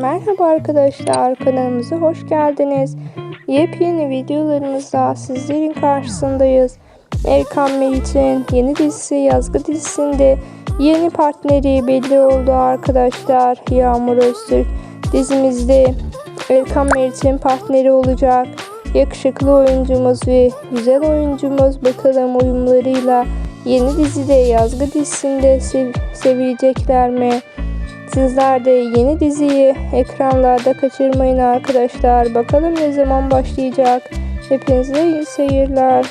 Merhaba arkadaşlar kanalımıza hoş geldiniz. Yepyeni videolarımızda sizlerin karşısındayız. Erkan Meriç'in yeni dizisi Yazgı dizisinde yeni partneri belli oldu arkadaşlar. Yağmur Öztürk dizimizde Erkan Meriç'in partneri olacak. Yakışıklı oyuncumuz ve güzel oyuncumuz bakalım uyumlarıyla yeni dizide Yazgı dizisinde sev sevilecekler mi? Sizler de yeni diziyi ekranlarda kaçırmayın arkadaşlar. Bakalım ne zaman başlayacak. Hepinize iyi seyirler.